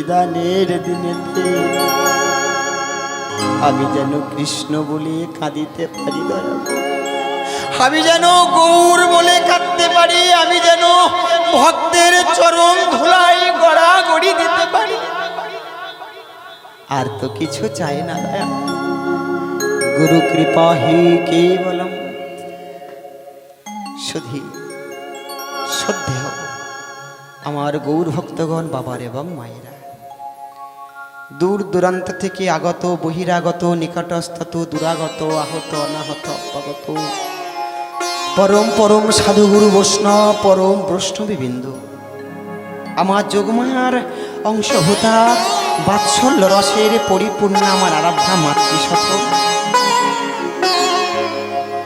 নিদানের দিনেতে। আমি যেন কৃষ্ণ বলে কাঁদিতে পারি আমি যেন গৌর বলে কাঁদতে পারি, আমি যেন ভক্তের চরণ ধুলাই গড়া গড়ি দিতে পারি। আর তো কিছু চাই না দয়া। গুরু কৃপা হি কেবলম। শুধু শ্রদ্ধেয় আমার গৌর ভক্তগণ, বাবার এবং মায়েরা। দূর দূরান্ত থেকে আগত, বহিরাগত, নিকটস্থত, দূরাগত, আহত, অনাহত অপাগত পরম পরম সাধুগুরু বৈষ্ণব, পরম বৈষ্ণবীবৃন্দ। আমার যোগমায়ার অংশভূতা, বাৎসল্য রসের পরিপূর্ণ আমার আরাধ্যা মাতৃশত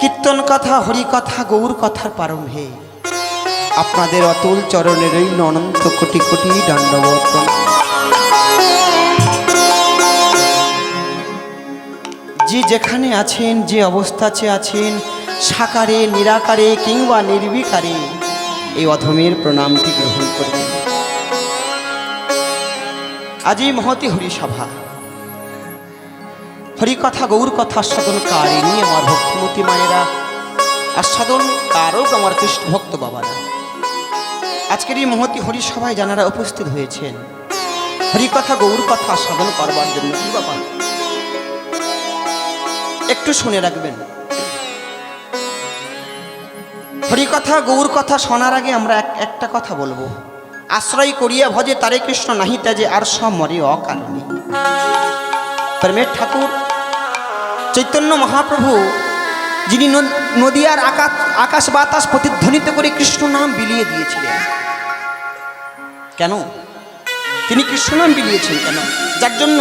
কীর্তন কথা, হরি কথা, গৌর কথার প্রারম্ভে। আপনাদের অতুল চরণের অনন্ত কোটি কোটি দণ্ডবত যে যেখানে আছেন, যে অবস্থাতে আছেন, সাকারে, নিরাকারে কিংবা নির্বিকারে, এই অধমের প্রণামটি গ্রহণ করবেন। আজ এই মহতি হরিসভা। হরিকথা গৌর কথা আস্বাদন কারিনী আমার ভক্তিমতী মায়েরা, আস্বাদন কারক আমার কৃষ্ণ ভক্ত বাবারা। আজকের এই মহতি হরিসভায় যারা উপস্থিত হয়েছেন। হরিকথা গৌর কথা আস্বাদন করবার জন্য কি বাবা একটু শুনে রাখবেন। হরিকথা গৌর কথা শোনার আগে আমরা একটা কথা বলব। আশ্রয় করিয়া ভজে তারে কৃষ্ণ নাহি তাজে আর সব মরে অকারণে। প্রেমের ঠাকুর, চৈতন্য মহাপ্রভু, যিনি নদিয়ার আকাশ আকাশ বাতাস প্রতিধ্বনিত করে কৃষ্ণ নাম বিলিয়ে দিয়েছিলেন। কেন? তিনি কৃষ্ণ নাম বিলিয়েছেন কেন? যার জন্য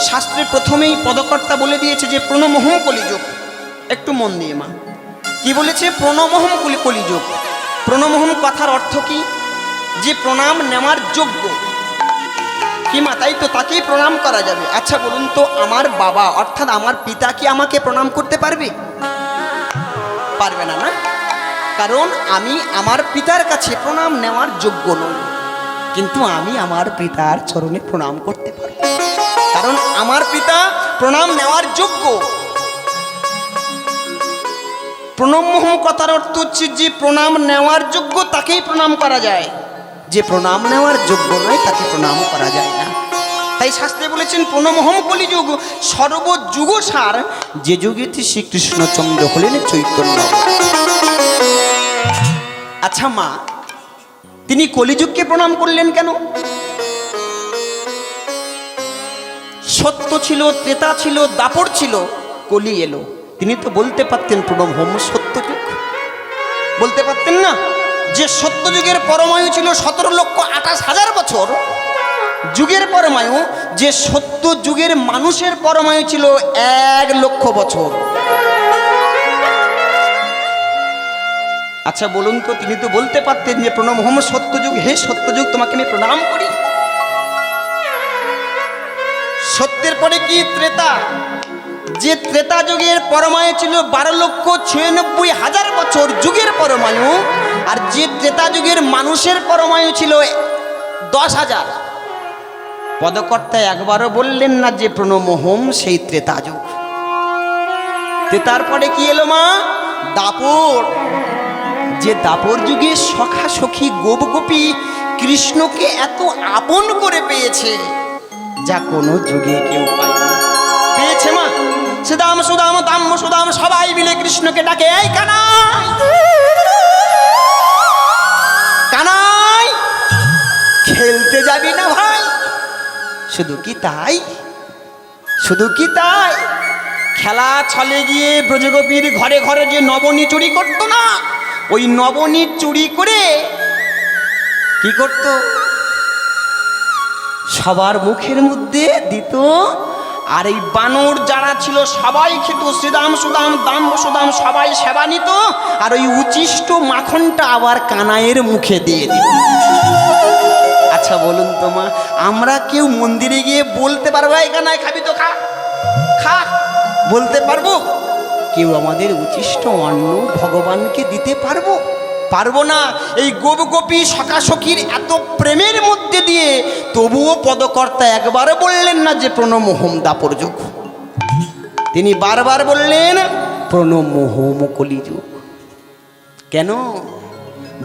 শাস্ত্রের প্রথমেই পদকর্তা বলে দিয়েছে যে প্রণমোহম কলিযুগ। একটু মন দিয়ে মা। কি বলেছে? প্রণমোহম কলি কলিযুগ। প্রণমোহম কথার অর্থ কি? যে প্রণাম নেওয়ার যোগ্য। কি মা, তাই তো তাকেই প্রণাম করা যাবে। আচ্ছা বলুন তো, আমার বাবা, অর্থাৎ আমার পিতা কি আমাকে প্রণাম করতে পারবে? পারবে না না? কারণ আমি আমার পিতার কাছে প্রণাম নেওয়ার যোগ্য নই। কিন্তু আমি আমার পিতার চরণে প্রণাম করতে পারি কারণ আমার পিতা প্রণাম নেওয়ার যোগ্য। প্রণমোহম কথার অর্থ হচ্ছে যে প্রণাম নেওয়ার যোগ্য তাকেই প্রণাম করা যায়। যে প্রণাম নেওয়ার যোগ্য নয়, তাকে প্রণাম করা যায় না। তাই শাস্ত্রে বলেছেন প্রণমোহম কলিযুগ সর্বযুগ সার। যে যুগেতে শ্রীকৃষ্ণচন্দ্র হলেন চৈতন্য। আচ্ছা মা, তিনি কলিযুগকে প্রণাম করলেন কেন? সত্য ছিল, ত্রেতা ছিল দাপর ছিল, কলি এলো। তিনি তো বলতে পারতেন প্রণব হোম সত্যযুগ বলতে পারতেন না? যে সত্যযুগের পরমায়ু ছিল সতেরো লক্ষ আঠাশ হাজার বছর। যুগের পরমায়ু, যে সত্য যুগের মানুষের পরমায়ু ছিল এক লক্ষ বছর। আচ্ছা বলুন তো, তিনি তো বলতে পারতেন যে প্রণব হোম সত্যযুগ হে সত্যযুগ তোমাকে আমি প্রণাম করি। সত্যের পরে কি ত্রেতা? যে ত্রেতা যুগের পরমায়ু ছিল বারো লক্ষ ছিয়ানব্বই হাজার বছর যুগের পরমায়ু আর যে ত্রেতা যুগের মানুষের পরমায়ু ছিল দশ হাজার। পদকর্তা একবারও বললেন না যে প্রণমোহম সেই ত্রেতা যুগ। ত্রেতার পরে কি এলো মা? দাপর। যে দাপর যুগে সখা সখী গোপ গোপী কৃষ্ণকে এত আপন করে পেয়েছে যা কোনো যুগে কেউ পায়নি পেয়েছে মা? সুদাম সুদাম দাম সুদাম, সবাই মিলে কৃষ্ণকে ডাকে, এই কানাই! কানাই! খেলতে যাবি না ভাই? শুধু কি তাই? শুধু কি তাই? খেলা ছলে গিয়ে ব্রজগোপীর ঘরে ঘরে যে নবনী চুরি করতো না, ওই নবনী চুরি করে কি করতো? সবার মুখের মধ্যে দিত। আর এই বানর যারা ছিল, সবাই খেত, শ্রীদাম, সুদাম, দাম, সুদাম, সবাই সেবা নিত। আর ওই উচিষ্ট মাখনটা আবার কানাইয়ের মুখে দিয়ে দিত। আচ্ছা বলুন তো মা, আমরা কেউ মন্দিরে গিয়ে বলতে পারব, এই কানায় খাবি তো, খা খা। বলতে পারব? কেউ আমাদের উচিষ্ট অন্ন ভগবানকে দিতে পারব? পারব না। এই গোপ গোপী সখাসখির এত প্রেমের মধ্যে দিয়ে তবুও পদকর্তা একবার বললেন না যে প্রণম হোম দাপর যুগ তিনি বারবার বললেন প্রণম কলিযুগ কেন?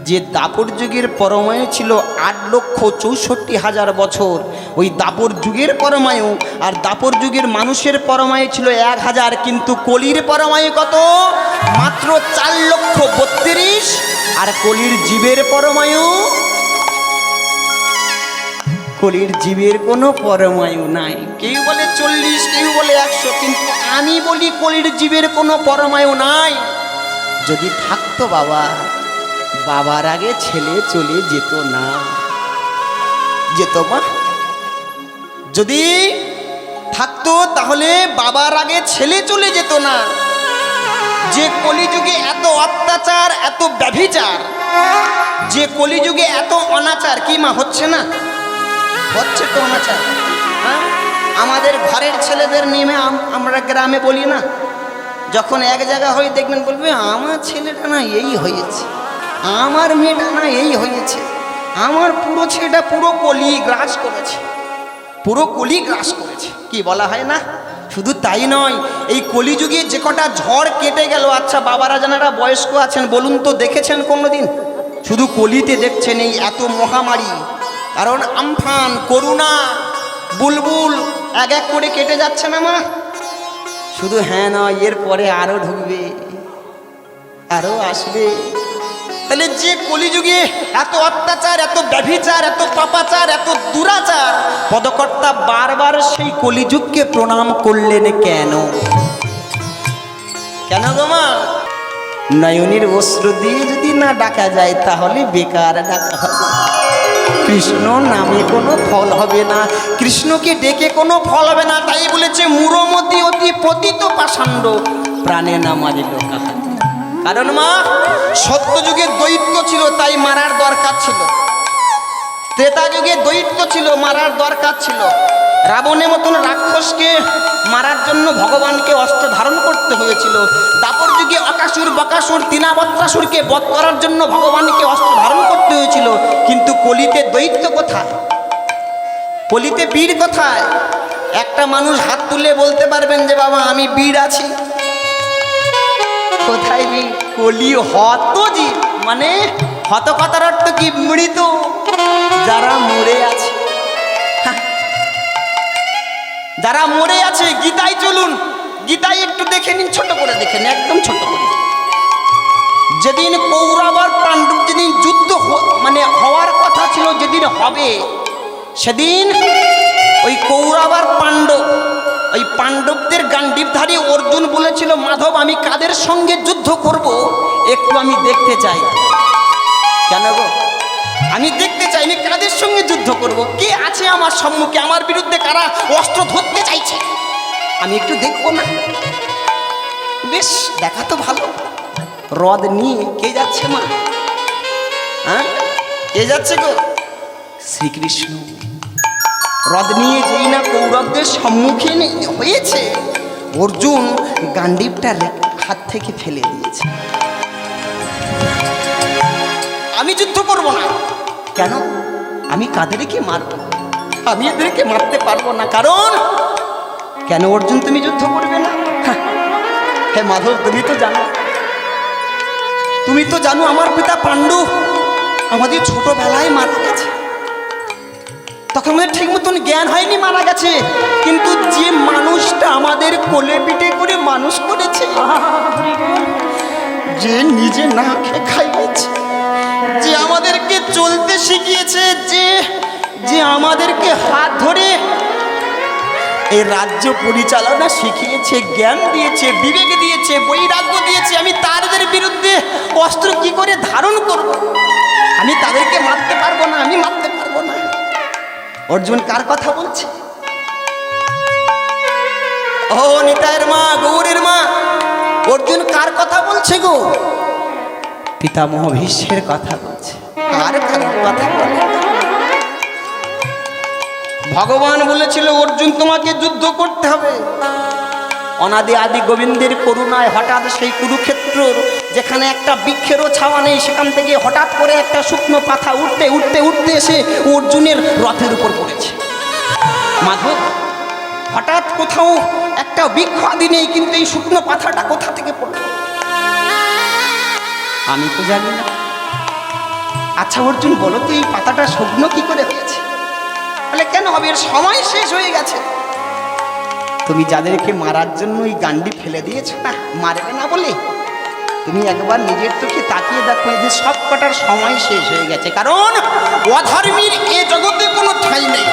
যে দাপর যুগের পরমায়ু ছিল আট লক্ষ চৌষট্টি হাজার বছর, ওই দাপর যুগের পরমায়ু আর দাপর যুগের মানুষের পরমায়ু ছিল এক হাজার, কিন্তু কলির পরমায়ু কত? মাত্র চার লক্ষ বত্রিশ, আর কলির জীবের পরমায়ু? কলির জীবের কোনো পরমায়ু নাই। কেউ বলে চল্লিশ, কেউ বলে একশো, কিন্তু আমি বলি কলির জীবের কোনো পরমায়ু নাই। যদি থাকতো বাবা বাবার আগে ছেলে চলে যেত না। যেত মা। যদি থাকতো তাহলে বাবার আগে ছেলে চলে যেত না। যে কলিযুগে এত অত্যাচার, এত ব্যভিচার, যে কলিযুগে এত অনাচার, কি মা, হচ্ছে না? হচ্ছে তো অনাচার। হ্যাঁ? আমাদের ঘরের ছেলেদের নেমে আমরা গ্রামে বলি না। যখন এক জায়গা হয়ে দেখবেন বলবে, আমার ছেলেটা না, এই হয়েছে। আমার মেয়েটা না এই হয়েছে। আমার পুরো ছেলেটা পুরো কলি গ্রাস করেছে। পুরো কলি গ্রাস করেছে। কি বলা হয় না? শুধু তাই নয়, এই কলিযুগে যে কটা ঝড় কেটে গেল। আচ্ছা বাবারা যারা বয়স্ক আছেন, বলুন তো দেখেছেন কোনোদিন? শুধু কলিতে দেখছেন এই এত মহামারী। কারণ আমফান, করুণা, বুলবুল, এক এক করে কেটে যাচ্ছে না মা। শুধু হ্যাঁ নয় এর পরে আরও ঢুকবে আরও আসবে। তাহলে যে কলিযুগে এত অত্যাচার, এত ব্যভিচার, এত পাপাচার, এত দুরাচার, পদকর্তা বারবার সেই কলিযুগকে প্রণাম করলেন কেন? কেন মা? নয়নের অশ্রু দিয়ে যদি না ডাকা যায়, তাহলে বেকার ডাকা হবে। কৃষ্ণ নামে কোনো ফল হবে না, কৃষ্ণকে ডেকে কোনো ফল হবে না, তাই বলেছে মুরমতি অতি পতিত পাষাণ্ড, প্রাণে না মারিল কাহার কারণ মা সত্য যুগে দৈত্য ছিল, তাই মারার দরকার ছিল। ত্রেতা যুগে দৈত্য ছিল, মারার দরকার ছিল। রাবণের মতন রাক্ষসকে মারার জন্য ভগবানকে অস্ত্র ধারণ করতে হয়েছিল। দাপর যুগে অকাসুর, বকাসুর, তিনাবত্রাসুরকে বধ করার জন্য ভগবানকে অস্ত্র ধারণ করতে হয়েছিল। কিন্তু কলিতে দৈত্য কোথায়? কলিতে বীর কোথায়? একটা মানুষ হাত তুলে বলতে পারবেন যে, বাবা, আমি বীর আছি। কোথায় বীর কলি হত জীব মানে হত কথার অর্থ কি? মৃত। যারা মরে আছে। যারা মরে আছে, গীতায় চলুন। গীতায় একটু দেখে নিন, ছোট করে দেখে নিন, একদম ছোট করে। যেদিন কৌরব আর পাণ্ডব যেদিন যুদ্ধ মানে হওয়ার কথা ছিল, যেদিন হবে, সেদিন ওই কৌরব আর পাণ্ডব ওই পাণ্ডবদের গান্ডীবধারী অর্জুন বলেছিল, মাধব, আমি কাদের সঙ্গে যুদ্ধ করব? একটু আমি দেখতে চাই। কেন গো? আমি দেখতে চাই আমি কাদের সঙ্গে যুদ্ধ করব? কে আছে আমার সম্মুখে? আমার বিরুদ্ধে কারা অস্ত্র ধরতে চাইছে? আমি একটু দেখব না। বেশ, দেখা তো ভালো। রদ নিয়ে কে যাচ্ছে মা? হ্যাঁ? কে যাচ্ছে গো? শ্রীকৃষ্ণ। রদ নিয়ে যেই না কৌরবদের সম্মুখীন হয়েছে, অর্জুন গান্ডীবটা হাত থেকে ফেলে দিয়েছে। আমি যুদ্ধ করব না। কেন? আমি কাদেরকে মারব? আমি এদেরকে মারতে পারব না। কারণ? কেন অর্জুন তুমি যুদ্ধ করবে না? হ্যাঁ মাধব, তুমি তো জানো। তুমি তো জানো আমার পিতা পাণ্ডু আমাদের ছোটবেলায় মারা গেছে। তখন আমাদের ঠিক মতন জ্ঞান হয়নি, মারা গেছে। কিন্তু যে মানুষটা আমাদের কোলে পিঠে করে মানুষ করেছে, যে নিজে না খেয়ে খাইয়েছে, যে আমাদেরকে চলতে শিখিয়েছে, যে যে আমাদেরকে হাত ধরে এই রাজ্য পরিচালনা শিখিয়েছে, জ্ঞান দিয়েছে, বিবেক দিয়েছে, বৈরাগ্য দিয়েছে, আমি তাদের বিরুদ্ধে অস্ত্র কি করে ধারণ করব? আমি তাদেরকে মারতে পারব না, আমি মারতে অর্জুন কার কথা বলছে? ও নিতাইয়ের মা, গৌরের মা, অর্জুন কার কথা বলছে গো? পিতামহ ভীষ্মের কথা বলছে। আর কারোর কথা বলে? ভগবান বলেছিল, অর্জুন, তোমাকে যুদ্ধ করতে হবে। অনাদি আদি গোবিন্দের করুণায় হঠাৎ সেই কুরুক্ষেত্র যেখানে একটা বৃক্ষেরও ছাওয়া নেই, সেখান থেকে হঠাৎ করে একটা শুকনো পাতা উঠতে উঠতে উঠতে এসে অর্জুনের রথের উপর পড়েছে। মাধব, হঠাৎ কোথাও একটা বৃক্ষ আদি নেই, কিন্তু এই শুকনো পাতাটা কোথা থেকে পড়ল? আমি তো জানি না। আচ্ছা অর্জুন, বলো তো এই পাতাটা শুকনো কি করে হয়েছে? বলে কেন হবে? এর সময় শেষ হয়ে গেছে। তুমি যাদেরকে মারার জন্য এই গান্ডি ফেলে দিয়েছ না, মারবে না বলে? তুমি একবার নিজের চোখে তাকিয়ে দেখো, এদের সব কটার সময় শেষ হয়ে গেছে। কারণ অধর্মীর এ জগতে কোনো ঠাই নেই।